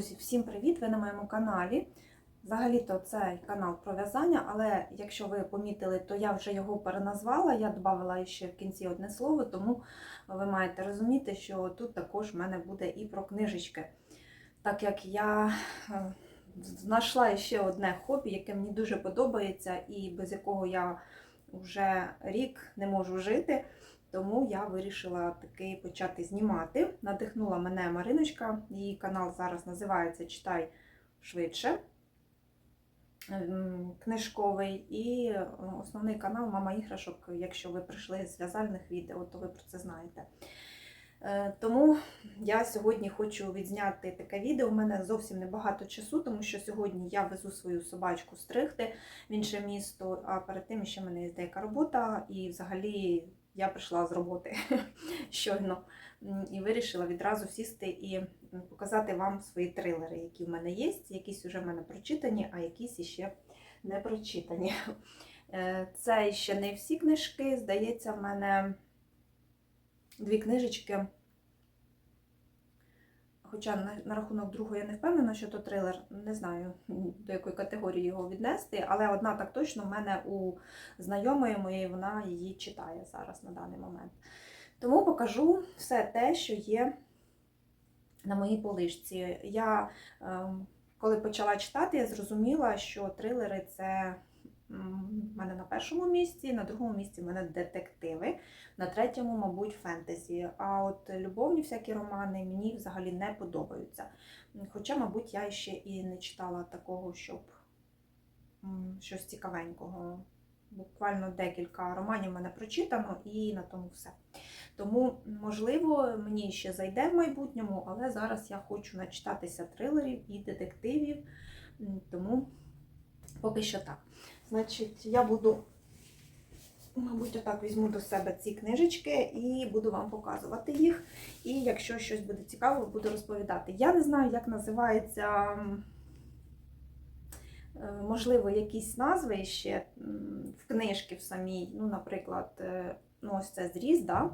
Друзі, всім привіт! Ви на моєму каналі. Взагалі-то цей канал про в'язання, але якщо ви помітили, то я вже його переназвала. Я додала ще в кінці одне слово, тому ви маєте розуміти, що тут також в мене буде і про книжечки. Так як я е, знайшла ще одне хобі, яке мені дуже подобається, і без якого я вже рік не можу жити. Тому я вирішила таки почати знімати. Надихнула мене Мариночка. Її канал зараз називається Читай швидше. ем, Книжковий і е, основний канал Мама іграшок. Якщо ви прийшли з в'язальних відео, то ви про це знаєте. Е, Тому я сьогодні хочу відзняти таке відео. У мене зовсім небагато часу, тому що сьогодні я везу свою собачку стригти в інше місто, а перед тим ще в мене є деяка робота, і взагалі я прийшла з роботи щойно і вирішила відразу сісти і показати вам свої трилери, які в мене є. Якісь вже в мене прочитані, а якісь іще не прочитані. Е, Це ще не всі книжки. Здається, в мене дві книжечки. Хоча на, на рахунок другого я не впевнена, що то трилер, не знаю до якої категорії його віднести, але одна так точно в мене у знайомої моєї, вона її читає зараз на даний момент. Тому покажу все те, що є на моїй полишці. Я, ем, коли почала читати, я зрозуміла, що трилери це в мене на першому місці, на другому місці в мене детективи, на третьому, мабуть, фентезі. А от любовні всякі романи мені взагалі не подобаються. Хоча, мабуть, я ще і не читала такого, щоб щось цікавенького. Буквально декілька романів мене прочитано і на тому все. Тому, можливо, мені ще зайде в майбутньому, але зараз я хочу начитатися трилерів і детективів, тому поки що так. Значить, я буду, мабуть, отак візьму до себе ці книжечки і буду вам показувати їх. І якщо щось буде цікаво, буду розповідати. Я не знаю, як називається. е, Можливо, якісь назви ще в книжки в самій, ну, наприклад, е, ну, ось це зріз, да?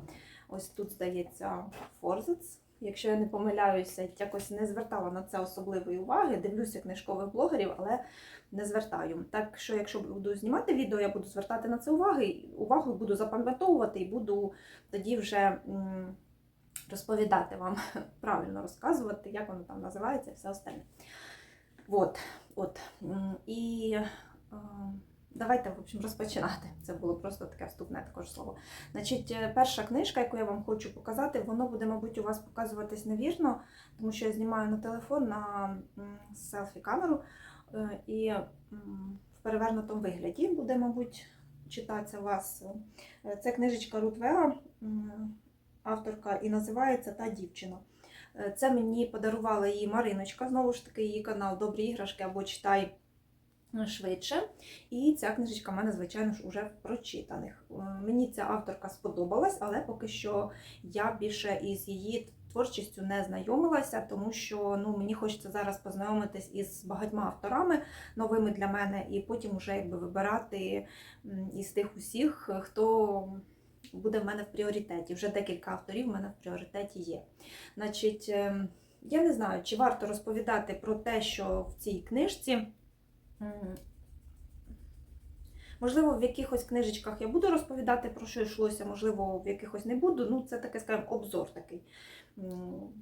ось тут, здається, форзиц. Якщо я не помиляюся, якось не звертала на це особливої уваги. Дивлюся книжкових блогерів, але не звертаю. Так що, якщо буду знімати відео, я буду звертати на це уваги, увагу буду запам'ятовувати і буду тоді вже розповідати вам, правильно розказувати, як воно там називається і все остальне. От, от. І давайте, в общем, розпочинати. Це було просто таке вступне також слово. Значить, е, перша книжка, яку я вам хочу показати, воно буде, мабуть, у вас показуватись невірно, тому що я знімаю на телефон на селфі-камеру. Е, І в перевернутому вигляді буде, мабуть, читатися вас. Е, Це книжечка Рут Вега, авторка, і називається Та дівчина. Це мені подарувала її Мариночка, знову ж таки, її канал Добрі іграшки або читай швидше. І ця книжечка в мене, звичайно ж, уже в прочитаних. Е, Мені ця авторка сподобалась, але поки що я більше із її творчістю не знайомилася, тому що ну, мені хочеться зараз познайомитись із багатьма авторами новими для мене, і потім вже якби вибирати із тих усіх, хто буде в мене в пріоритеті. Вже декілька авторів в мене в пріоритеті є. Значить, ем, я не знаю, чи варто розповідати про те, що в цій книжці. Можливо, в якихось книжечках я буду розповідати, про що йшлося, можливо, в якихось не буду. Ну, це таке, скажімо, обзор такий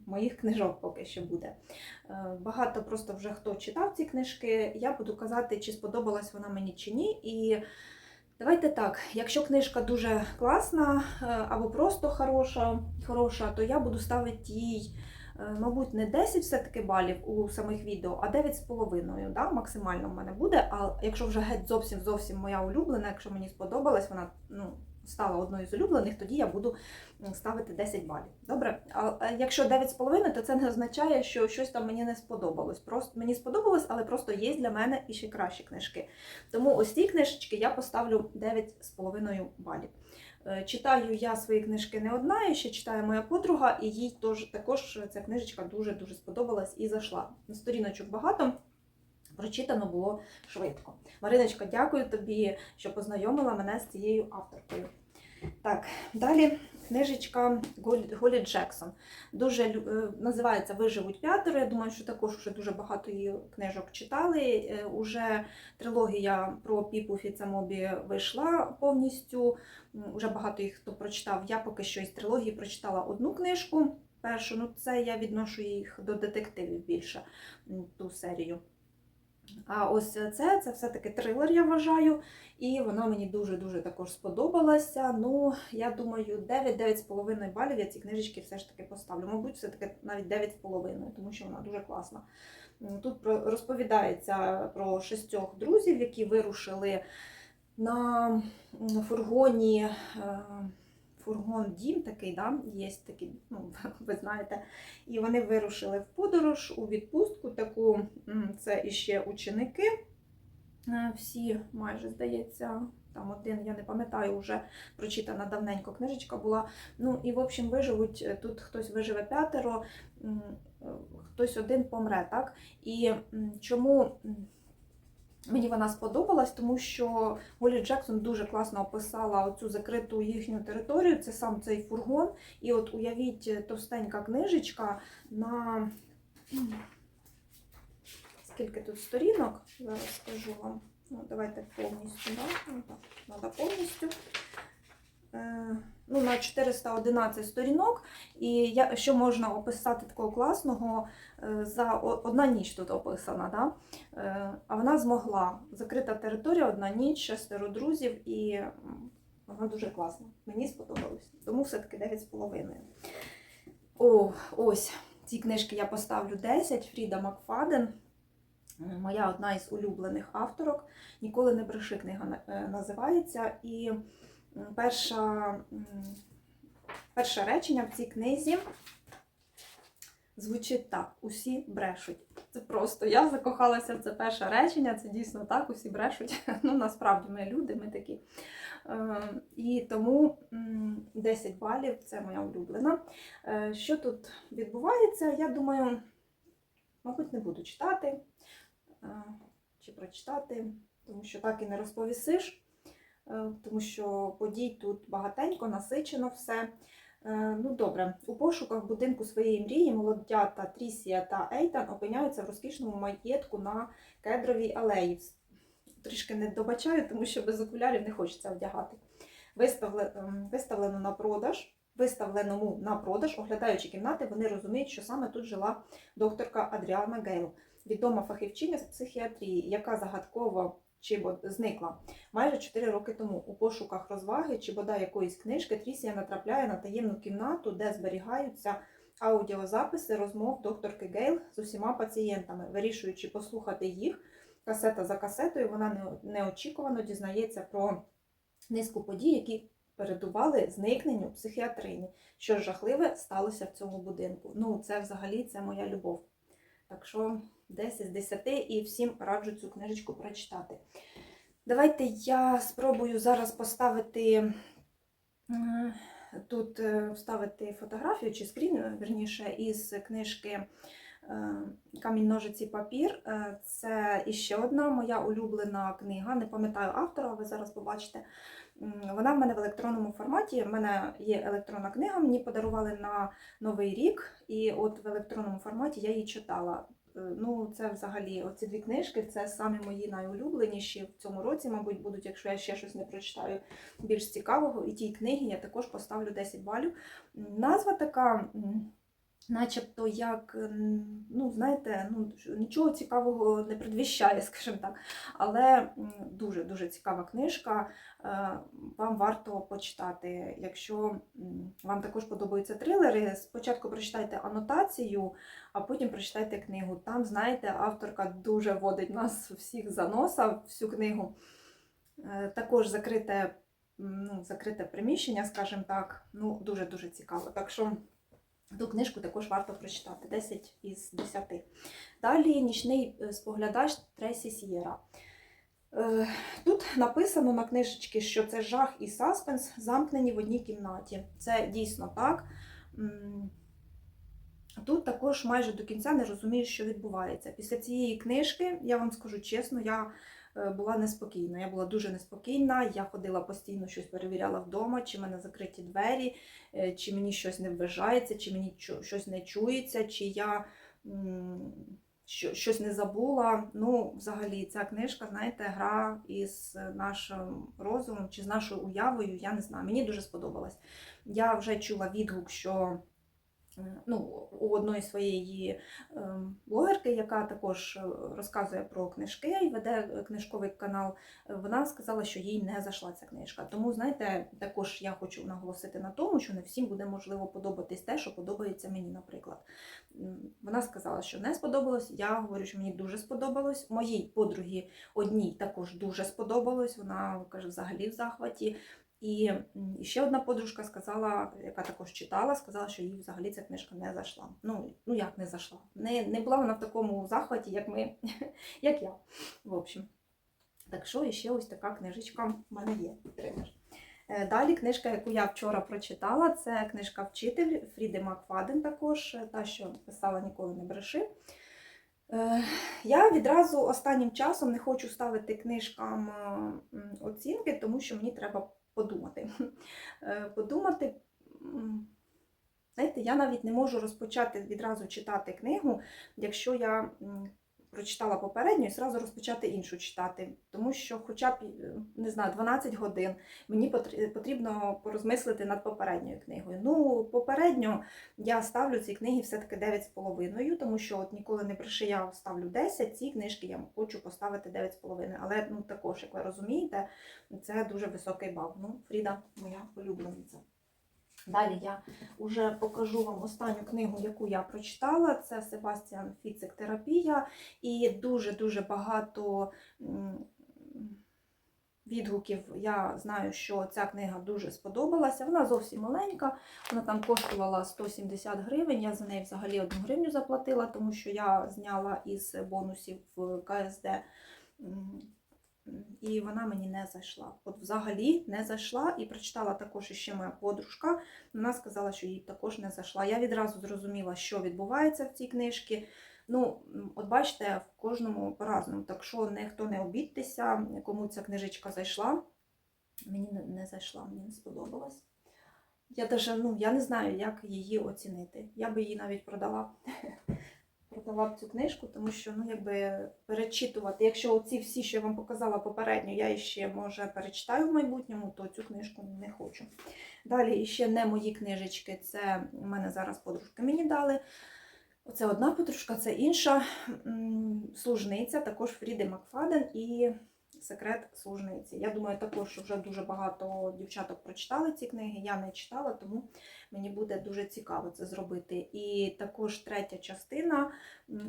моїх книжок поки що буде. Е, Багато просто вже хто читав ці книжки, я буду казати, чи сподобалась вона мені чи ні. І давайте так, якщо книжка дуже класна е, або просто хороша, хороша, то я буду ставити їй. Е, Мабуть, не 10 все-таки балів у самих відео, а 9,5 да, максимально в мене буде. А якщо вже геть зовсім зовсім моя улюблена, якщо мені сподобалась, вона ну, стала одною з улюблених, тоді я буду ставити 10 балів. Добре? А якщо 9,5, то це не означає, що щось там мені не сподобалось. Просто мені сподобалось, але просто є для мене і ще кращі книжки. Тому ось ці книжечки я поставлю 9,5 балів. Е, Читаю я свої книжки не одна, і ще читає моя подруга, і їй тож, також ця книжечка дуже-дуже сподобалась і зайшла. Сторіночок багато, прочитано було швидко. Мариночка, дякую тобі, що познайомила мене з цією авторкою. Так, далі книжечка Голі Джексон. Дуже е, називається Виживуть п'ятеро. Я думаю, що також вже дуже багато її книжок читали. Е, Уже трилогія про Піпу Фіцемобі вийшла повністю. Уже багато їх хто прочитав. Я поки що із трилогії прочитала одну книжку. Першу, ну це я відношу їх до детективів більше ту серію. А ось це, це все-таки трилер, я вважаю. І вона мені дуже-дуже також сподобалася. Ну, я думаю, 9-9,5 балів я ці книжечки все ж таки поставлю. Мабуть, все-таки навіть 9,5, тому що вона дуже класна. Тут розповідається про шістьох друзів, які вирушили на фургоні. Фургон дім такий, да? є такий, ну, ви знаєте. І вони вирушили в подорож у відпустку. Таку це іще ученики. Е, Всі майже здається, там один, я не пам'ятаю, вже прочитана давненько книжечка була. Ну і в общем виживуть. е, Тут хтось виживе п'ятеро, е, хтось один помре, так? І чому мені вона сподобалась, тому що Голі Джексон дуже класно описала оцю закриту їхню територію. Це сам цей фургон. І от уявіть е, товстенька книжечка на скільки тут сторінок, зараз скажу вам. Ну, давайте повністю, да? ну, так, треба повністю. Е, ну, на 411 сторінок. І я, що можна описати такого класного, е, за одна ніч тут описана, да? Е, а вона змогла. Закрита територія, одна ніч, шестеро друзів, і вона дуже класна. Мені сподобалось. Тому все-таки 9,5. О, ось ці книжки я поставлю 10. Фріда Макфаден. Моя одна із улюблених авторок. Ніколи не бреши книга е, називається. І перша, перше речення в цій книзі звучить так: усі брешуть. Це просто я закохалася в це перше речення. Це дійсно так, усі брешуть. Ну, насправді ми люди, ми такі. Е, І тому 10 балів це моя улюблена. Е, Що тут відбувається? Я думаю, мабуть, не буду читати е, чи прочитати, тому що так і не розповісиш, тому що подій тут багатенько, насичено все. Е, Ну добре, у пошуках будинку своєї мрії молодята Трісія та Ейтан опиняються в розкішному маєтку на кедровій алеї. Трішки не добачаю, тому що без окулярів не хочеться вдягати. Ем, виставлено на продаж, виставленому на продаж, оглядаючи кімнати, вони розуміють, що саме тут жила докторка Адріана Гейл, відома фахівчиня з психіатрії, яка загадково чи бо зникла майже 4 роки тому. У пошуках розваги чи бодай якоїсь книжки Трісія натрапляє на таємну кімнату, де зберігаються аудіозаписи розмов докторки Гейл з усіма пацієнтами, вирішуючи послухати їх касета за касетою, вона неочікувано дізнається про низку подій, які передували зникненню психіатрині. Що жахливе сталося в цьому будинку. Ну, це взагалі це моя любов. Так що 10 з 10 і всім раджу цю книжечку прочитати. Давайте я спробую зараз поставити е, тут е, вставити фотографію чи скрін, верніше, із книжки е, Камінь, ножиці, папір. Це іще одна моя улюблена книга. Не пам'ятаю автора, ви зараз побачите. Вона в мене в електронному форматі. У мене є електронна книга, мені подарували на Новий рік, і от в електронному форматі я її читала. Е, Ну, це взагалі оці дві книжки це самі мої найулюбленіші в цьому році, мабуть, будуть, якщо я ще щось не прочитаю більш цікавого. І тій книги я також поставлю 10 балів. Назва така. Начебто, як, ну, знаєте, ну, нічого цікавого не предвіщає, скажімо так. Але дуже-дуже цікава книжка. Е, Вам варто почитати. Якщо вам також подобаються трилери, спочатку прочитайте анотацію, а потім прочитайте книгу. Там, знаєте, авторка дуже водить нас всіх за носа, всю книгу. Е, Також закрите, ну, закрите приміщення, скажімо так. Ну, дуже-дуже цікаво. Так що ту книжку також варто прочитати. 10 із 10. Далі нічний е, споглядач Тресі Сієра. Е, Тут написано на книжечці, що це жах і саспенс замкнені в одній кімнаті. Це дійсно так. Тут також майже до кінця не розумію, що відбувається. Після цієї книжки, я вам скажу чесно, я була неспокійна. Я була дуже неспокійна. Я ходила постійно щось перевіряла вдома, чи в мене закриті двері, е, чи мені щось не вважається, чи мені щось не чується, чи я щось не забула. Ну, взагалі, ця книжка, знаєте, гра із нашим розумом чи з нашою уявою, я не знаю. Мені дуже сподобалась. Я вже чула відгук, що е, ну, у одної своєї ем, блогерки, яка також е, розказує про книжки і веде е, книжковий канал, е, вона сказала, що їй не зайшла ця книжка. Тому, знаєте, також я хочу наголосити на тому, що не всім буде можливо подобатись те, що подобається мені, наприклад. Вона сказала, що не сподобалось. Я говорю, що мені дуже сподобалось. Моїй подругі одній також дуже сподобалось. Вона каже, взагалі в захваті. І ще одна подружка сказала, яка також читала, сказала, що їй взагалі ця книжка не зайшла. Ну, ну як не зайшла? Не, не була вона в такому захваті, як ми, як я. В общем. Так що ще ось така книжечка в мене є. Трилер. Е, Далі книжка, яку я вчора прочитала, це книжка Вчитель Фріди Макфаден також, та, що писала Ніколи не бреши. Е, Я відразу останнім часом не хочу ставити книжкам оцінки, тому що мені треба подумати. Е, Подумати. Знаєте, я навіть не можу розпочати відразу читати книгу, якщо я прочитала попередню і зразу розпочати іншу читати. Тому що, хоча б е, не знаю, 12 годин мені потрібно порозмислити над попередньою книгою. Ну, попередньо я ставлю ці книги все-таки 9,5, тому що от ніколи не бреши, я ставлю 10, ці книжки я хочу поставити 9,5. Але ну, також, як ви розумієте, це дуже високий бал. Ну, Фріда, моя улюблениця. Далі я вже покажу вам останню книгу, яку я прочитала. Це Себастьян Фіцик Терапія. І дуже-дуже багато відгуків. Я знаю, що ця книга дуже сподобалася. Вона зовсім маленька, вона там коштувала 170 гривень. Я за неї взагалі 1 гривню заплатила, тому що я зняла із бонусів в КСД. І вона мені не зайшла. От взагалі не зайшла. І прочитала також іще моя подружка. Вона сказала, що їй також не зайшла. Я відразу зрозуміла, що відбувається в цій книжці. Ну, от бачите, в кожному по-разному. Так що ніхто не обідьтеся, кому ця книжечка зайшла. Мені не зайшла, мені не сподобалась. Я даже, ну, я не знаю, як її оцінити. Я би її навіть продала. Продала б цю книжку, тому що ну, якби перечитувати. Якщо оці всі, що я вам показала попередньо, я ще може перечитаю в майбутньому, то цю книжку не хочу. Далі ще не мої книжечки. Це у мене зараз подружки мені дали. Оце одна подружка, це інша служниця, також Фріди Макфаден і Секрет служниці. Я думаю, також вже дуже багато дівчаток прочитали ці книги. Я не читала, тому мені буде дуже цікаво це зробити. І також третя частина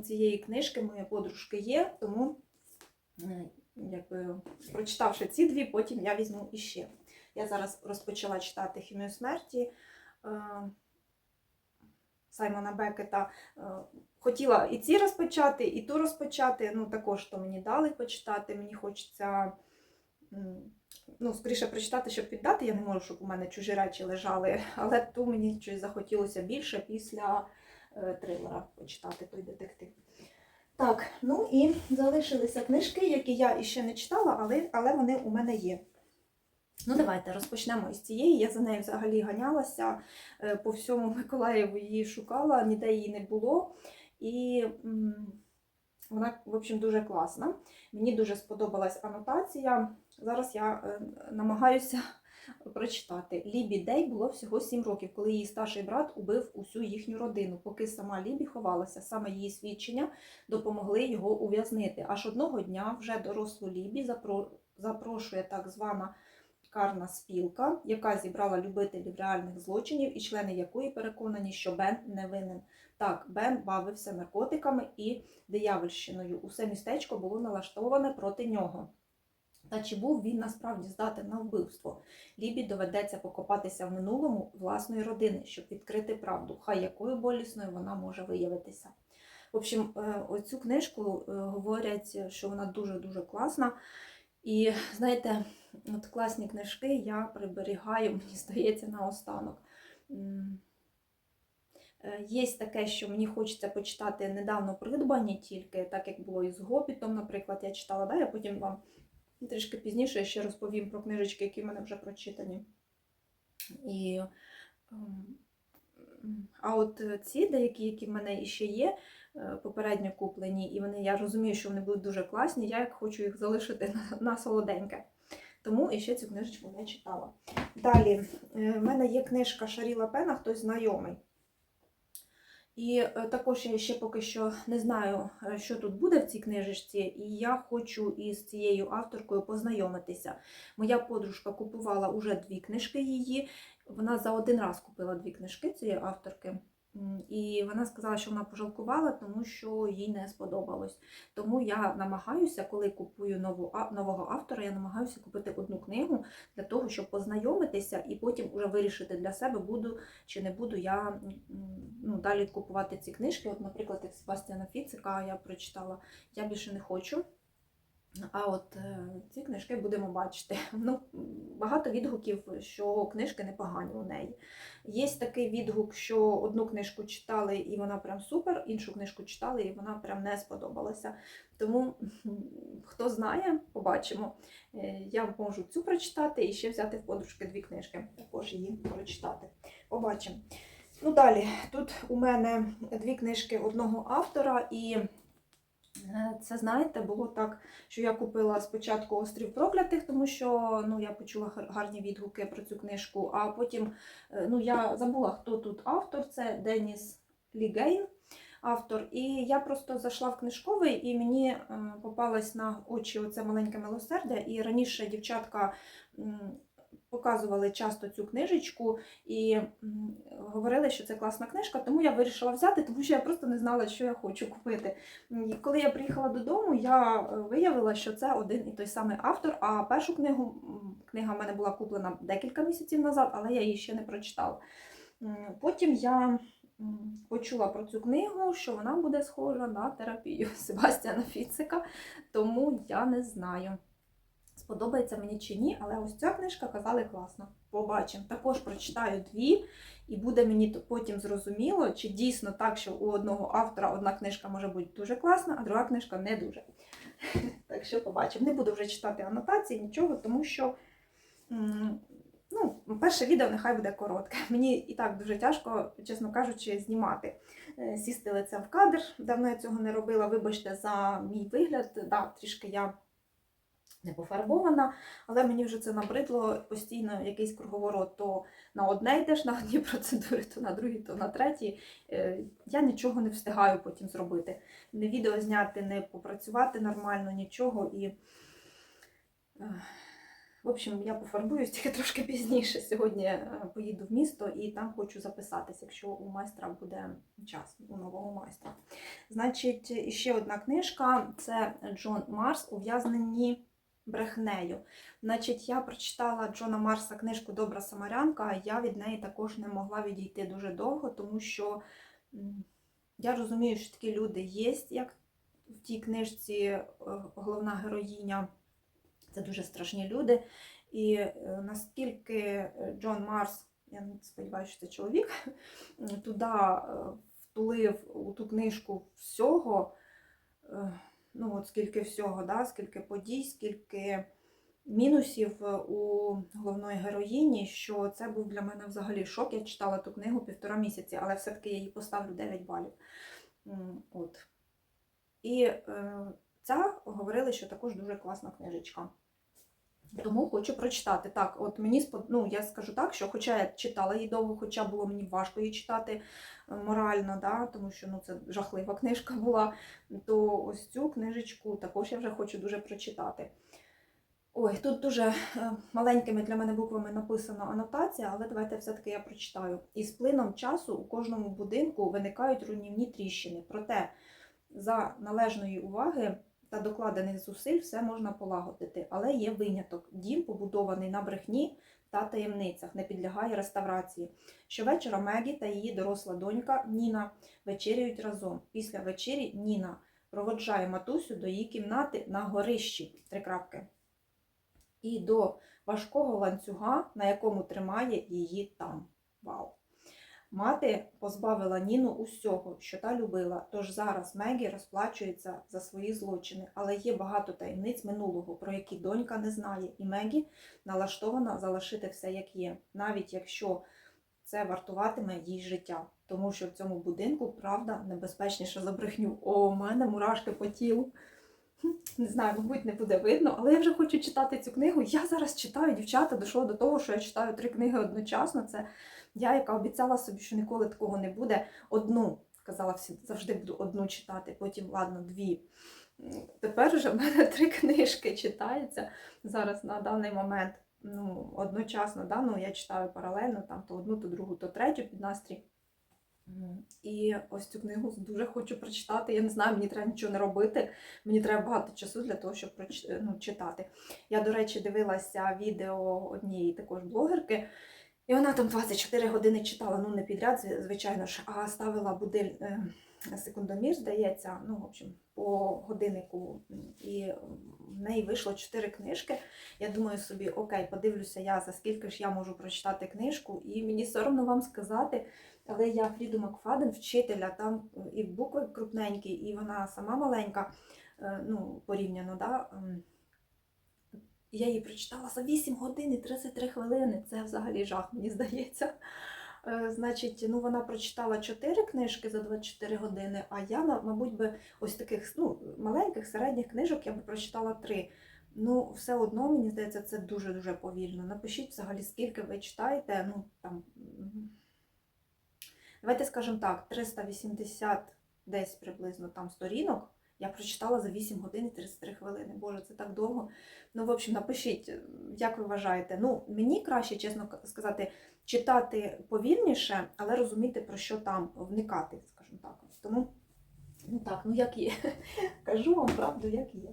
цієї книжки моєї подружки є, тому якби, прочитавши ці дві, потім я візьму іще. Я зараз розпочала читати Хімію смерті. е, Саймона Бекета. Хотіла і ці розпочати, і ту розпочати. Ну, також то мені дали почитати. Мені хочеться ну, скоріше прочитати, щоб віддати. Я не можу, щоб у мене чужі речі лежали, але ту мені щось захотілося більше після е, трилера почитати той детектив. Так, ну і залишилися книжки, які я іще не читала, але, але вони у мене є. Ну, давайте розпочнемо із цієї. Я за нею взагалі ганялася е, по всьому Миколаєву її шукала, ніде її не було. І вона, в общем, дуже класна. Мені дуже сподобалась анотація. Зараз я е, намагаюся прочитати. Лібі Дей було всього 7 років, коли її старший брат убив усю їхню родину, поки сама Лібі ховалася. Саме її свідчення допомогли його ув'язнити. Аж одного дня вже дорослу Лібі запро- запрошує так звана карна спілка, яка зібрала любителів реальних злочинів і члени якої переконані, що Бен не винен. Так, Бен бавився наркотиками і диявольщиною. Усе містечко було налаштоване проти нього. Та чи був він насправді здатен на вбивство? Лібі доведеться покопатися в минулому власної родини, щоб відкрити правду, хай якою болісною вона може виявитися. В общем, е, оцю книжку е, говорять, що вона дуже-дуже класна. І знаєте, от класні книжки я приберігаю, мені здається, наостанок. Е, Є таке, що мені хочеться почитати недавно придбані тільки, так як було із Гобітом, наприклад, я читала, да, я потім вам трішки пізніше ще розповім про книжечки, які в мене вже прочитані. І, ем, а от ці деякі, які в мене ще є, е, попередньо куплені, і вони, я розумію, що вони будуть дуже класні, я як хочу їх залишити на, на солоденьке. Тому і ще цю книжечку не читала. Далі, е, в мене є книжка Шаріла Пена, хтось знайомий. І е, також я ще поки що не знаю, е, що тут буде в цій книжечці, і я хочу із цією авторкою познайомитися. Моя подружка купувала уже дві книжки її. Вона за один раз купила дві книжки цієї авторки. І вона сказала, що вона пожалкувала, тому що їй не сподобалось. Тому я намагаюся, коли купую нову, нового автора, я намагаюся купити одну книгу для того, щоб познайомитися і потім уже вирішити для себе, буду чи не буду я ну, далі купувати ці книжки. От, наприклад, як Себастьяна Фіцика я прочитала, я більше не хочу. А от е, ці книжки будемо бачити. Ну, багато відгуків, що книжки непогані у неї. Є такий відгук, що одну книжку читали і вона прям супер, іншу книжку читали і вона прям не сподобалася. Тому хто знає, побачимо. Е, Я можу цю прочитати і ще взяти в подружки дві книжки, також її прочитати. Побачимо. Ну далі, тут у мене дві книжки одного автора, і це, знаєте, було так, що я купила спочатку Острів проклятих, тому що ну, я почула гарні відгуки про цю книжку, а потім е, ну, я забула, хто тут автор, це Деніс Лігейн. Автор, і я просто зайшла в книжковий, і мені е, попалось на очі оце маленьке милосердя. І раніше дівчатка показували часто цю книжечку і говорили, що це класна книжка, тому я вирішила взяти, тому що я просто не знала, що я хочу купити. І коли я приїхала додому, я е, виявила, що це один і той самий автор. А першу книгу книга в мене була куплена декілька місяців назад, але я її ще не прочитала. Потім я почула про цю книгу, що вона буде схожа на терапію Себастьяна Фіцика, тому я не знаю. Сподобається мені чи ні, але ось ця книжка казали класно. Побачимо. Також прочитаю дві, і буде мені потім зрозуміло, чи дійсно так, що у одного автора одна книжка може бути дуже класна, а друга книжка не дуже. Так що побачимо. Не буду вже читати анотації, нічого, тому що ну, перше відео нехай буде коротке. Мені і так дуже тяжко, чесно кажучи, знімати. Е, Сісти лицем в кадр. Давно я цього не робила. Вибачте за мій вигляд. Да, трішки я не пофарбована, але мені вже це набридло постійно якийсь круговорот. То на одне йдеш на одні процедури, то на другі, то на третій. Е, Я нічого не встигаю потім зробити. Не відео зняти, не попрацювати нормально, нічого. І, е, в общем, я пофарбуюсь тільки трошки пізніше. Сьогодні е, поїду в місто і там хочу записатись, якщо у майстра буде час, у нового майстра. Значить, і ще одна книжка це Джон Марс Ув'язнені брехнею. Значить, я прочитала Джона Марса книжку Добра Самарянка, а я від неї також не могла відійти дуже довго, тому що я розумію, що такі люди є, як в тій книжці е, головна героїня. Це дуже страшні люди. І е, наскільки е, Джон Марс, я сподіваюся, що це чоловік, туди втулив у ту книжку всього, ну от скільки всього, да, скільки подій, скільки мінусів е, у головної героїні, що це був для мене взагалі шок. Я читала ту книгу півтора місяці, але все-таки я їй поставлю 9 балів. От. І е, ця говорили, що також дуже класна книжечка. Тому хочу прочитати. Так, от мені ну, я скажу так, що хоча я читала її довго, хоча було мені важко її читати е, морально, да, тому що ну, це жахлива книжка була, то ось цю книжечку також я вже хочу дуже прочитати. Ой, тут дуже е, маленькими для мене буквами написано анотація, але давайте все-таки я прочитаю. І з плином часу у кожному будинку виникають руйнівні тріщини. Проте за належної уваги та докладених зусиль все можна полагодити. Але є виняток. Дім, побудований на брехні та таємницях, не підлягає реставрації. Щовечора Мегі та її доросла донька Ніна вечеряють разом. Після вечері Ніна проводжає матусю до її кімнати на горищі. Три крапки. І до важкого ланцюга, на якому тримає її там. Вау! Мати позбавила Ніну усього, що та любила. Тож зараз Мегі розплачується за свої злочини, але є багато таємниць минулого, про які донька не знає, і Мегі налаштована залишити все як є, навіть якщо це вартуватиме їй життя. Тому що в цьому будинку правда небезпечніша за брехню. О, у мене мурашки по тілу. Не знаю, мабуть, не буде видно, але я вже хочу читати цю книгу. Я зараз читаю, дівчата, дійшло до того, що я читаю три книги одночасно. Це я, яка обіцяла собі, що ніколи такого не буде. Одну казала завжди буду одну читати, потім, ладно, дві. Тепер вже в мене три книжки читаються зараз на даний момент. Ну, одночасно, да? ну, я читаю паралельно, там то одну, то другу, то третю під настрій. І ось цю книгу дуже хочу прочитати. Я не знаю, мені треба нічого не робити. Мені треба багато часу для того, щоб ну, читати. Я, до речі, дивилася відео однієї також блогерки, і вона там 24 години читала, ну не підряд, звичайно ж, а ставила будиль е, секундомір, здається, ну, в общем, по годиннику. І в неї вийшло 4 книжки. Я думаю собі, окей, подивлюся я, за скільки ж я можу прочитати книжку, і мені соромно вам сказати. Але я Фріду Макфаден, вчителя, там і букви крупненькі, і вона сама маленька, е, ну, порівняно, да? Я її прочитала за 8 годин і 33 хвилини. Це взагалі жах, мені здається. Е, Значить, ну вона прочитала 4 книжки за 24 години, а я, мабуть, би ось таких ну, маленьких, середніх книжок я би прочитала 3. Ну, все одно, мені здається, це дуже-дуже повільно. Напишіть взагалі, скільки ви читаєте. Ну, там, давайте скажемо так, 380 десь приблизно там сторінок. Я прочитала за 8 годин і 33 хвилини. Боже, це так довго. Ну, в общем, напишіть, е, як ви вважаєте. Ну, мені краще, чесно сказати, читати повільніше, але розуміти, про що там вникати, скажімо так. Тому, ну так, ну як є. Кажу вам правду, як є.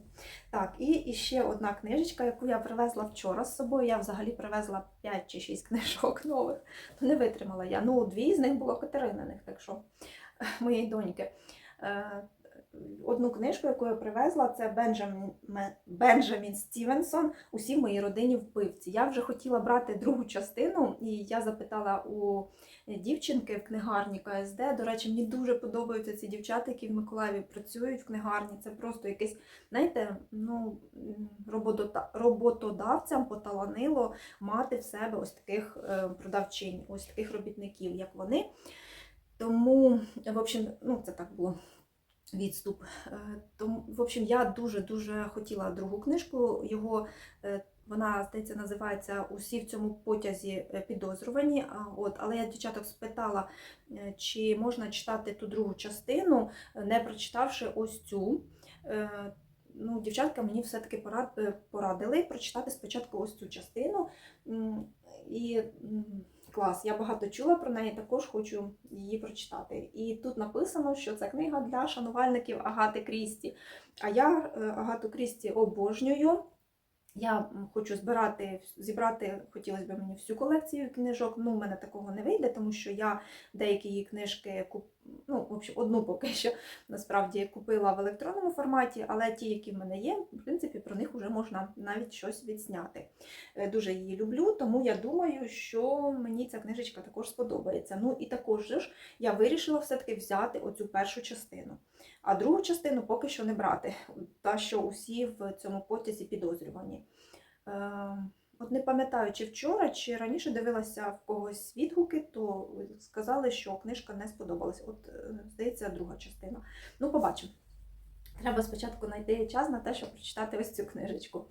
Так, і, і ще одна книжечка, яку я привезла вчора з собою. Я взагалі привезла 5 чи 6 книжок нових, то не витримала я. Ну, дві з них було Катерининих, так що моєї доньки. Одну книжку, яку я привезла, це Бенджамін, Бенджамін Стівенсон Усі в моїй родині вбивці. Я вже хотіла брати другу частину, і я запитала у дівчинки в книгарні КСД. До речі, мені дуже подобаються ці дівчата, які в Миколаєві працюють в книгарні. Це просто якесь, знаєте, ну, роботодавцям поталанило мати в себе ось таких е, продавчинь, ось таких робітників, як вони. Тому, в общем, ну, це так було відступ. Е, Тому, в общем, я дуже-дуже хотіла другу книжку. Його е, вона, здається, називається Усі в цьому потязі е, підозрювані. От, але я дівчаток спитала, чи можна читати ту другу частину, не прочитавши ось цю. Ну, дівчатка мені все-таки порадили прочитати спочатку ось цю частину. І клас, я багато чула про неї, також хочу її прочитати. І тут написано, що це книга для шанувальників Агати Крісті. А я е, Агату Крісті обожнюю. Я хочу збирати, зібрати, хотілося б мені всю колекцію книжок. Ну, в мене такого не вийде, тому що я деякі її книжки куп... ну, в общем, одну поки що насправді купила в електронному форматі, але ті, які в мене є, в принципі, про них вже можна навіть щось відсняти. Е, Дуже її люблю, тому я думаю, що мені ця книжечка також сподобається. Ну і також ж я вирішила все-таки взяти оцю першу частину. А другу частину поки що не брати, та що усі в цьому потязі підозрювані. Е, От не пам'ятаю, чи вчора, чи раніше дивилася в когось відгуки, то сказали, що книжка не сподобалась. От, е, здається, друга частина. Ну, побачимо. Треба спочатку знайти час на те, щоб прочитати ось цю книжечку.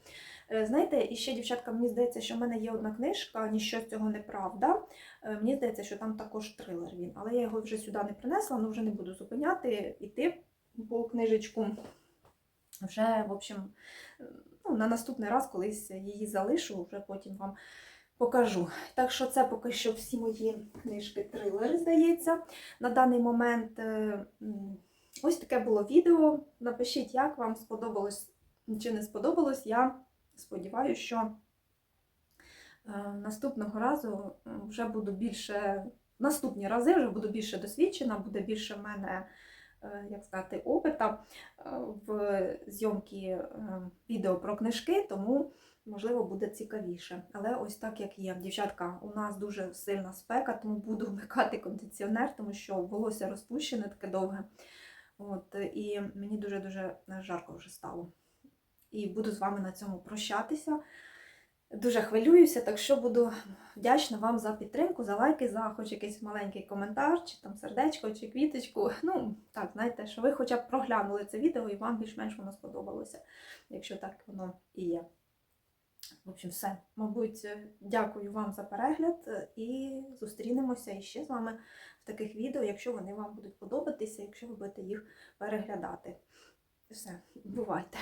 Е, Знаєте, і ще, дівчатка, мені здається, що в мене є одна книжка, ніщо з цього не правда. Мені здається, що там також трилер він, але я його вже сюди не принесла, ну вже не буду зупиняти, іти по книжечку. Вже, в общем, ну, на наступний раз колись її залишу, вже потім вам покажу. Так що це поки що всі мої книжки трилери, здається. На даний момент е, ось таке було відео. Напишіть, як вам сподобалось чи не сподобалось. Я сподіваюся, що е, наступного разу вже буду більше. Наступні рази вже буду більше досвідчена, буде більше в мене, як сказати, опита е, в зйомки е, відео про книжки, тому можливо, буде цікавіше. Але ось так як є. Дівчатка, у нас дуже сильна спека, тому буду вмикати кондиціонер, тому що волосся розпущене таке довге. От, і мені дуже-дуже жарко вже стало. І буду з вами на цьому прощатися. Дуже хвилююся, так що буду вдячна вам за підтримку, за лайки, за хоч якийсь маленький коментар, чи там сердечко, чи квіточку. Ну, так, знаєте, що ви хоча б проглянули це відео і вам більш-менш воно сподобалося, якщо так воно і є. В общем, все. Мабуть, дякую вам за перегляд і зустрінемося іще з вами в таких відео, якщо вони вам будуть подобатися, якщо ви будете їх переглядати. Все, бувайте!